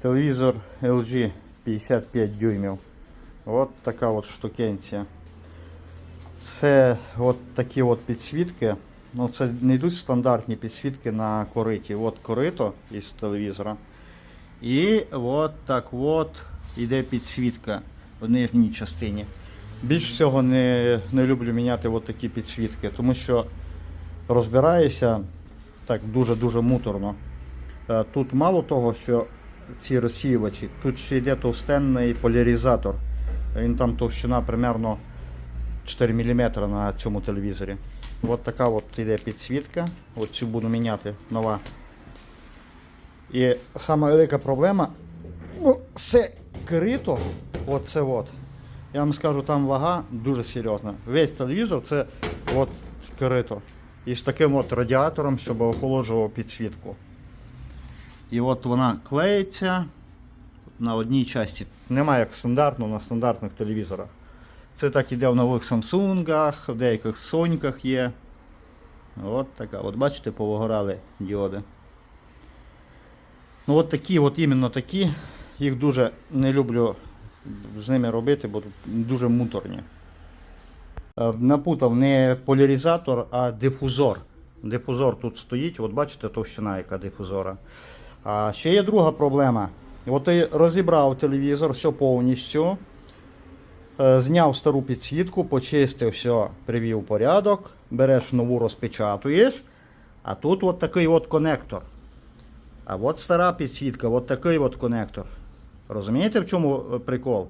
Телевізор LG 55 дюймів. От така от штукенція. Це от такі от підсвітки. Ну, це не йдуть стандартні підсвітки на кориті. От корито із телевізора. І от так от іде підсвітка в нижній частині. Більш всього не, не люблю міняти от такі підсвітки, тому що розбираєшся так дуже-дуже муторно. Е, Тут мало того, що ці розсіювачі, тут ще йде товстенний поляризатор. Він там товщина примерно 4 мм на цьому телевізорі. От така от йде підсвітка. От цю буду міняти нова. І сама велика проблема ну, крито. Оце от. Я вам скажу, там вага дуже серйозна. Весь телевізор це от крито. І з таким от радіатором, щоб охолоджував підсвітку. І от вона клеїться на одній часті. Немає як стандартно на стандартних телевізорах. Це так іде в нових Samsung, в деяких Соньках є. От така. От бачите, повигорали діоди. Ну от такі, от іменно такі. Їх дуже не люблю з ними робити, бо дуже муторні. Е, Напутав не поляризатор, а дифузор. Дифузор тут стоїть, от бачите товщина, яка дифузора. А ще є друга проблема. От ти розібрав телевізор, все повністю. Е, Зняв стару підсвітку, почистив, все, привів порядок, береш нову, розпечатуєш, а тут от такий от конектор. А от стара підсвітка, от такий от конектор. Розумієте, в чому е, прикол?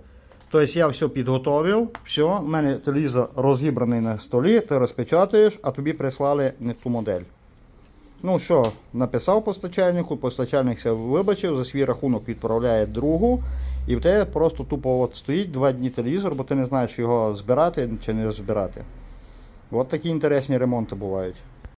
Тобто я все підготовив, все, в мене телевізор розібраний на столі, ти розпечатуєш, а тобі прислали не ту модель. Ну що, написав постачальнику, постачальник вибачив, за свій рахунок відправляє другу, і в тебе просто тупо от стоїть два дні телевізор, бо ти не знаєш його збирати чи не збирати. От такі інтересні ремонти бувають.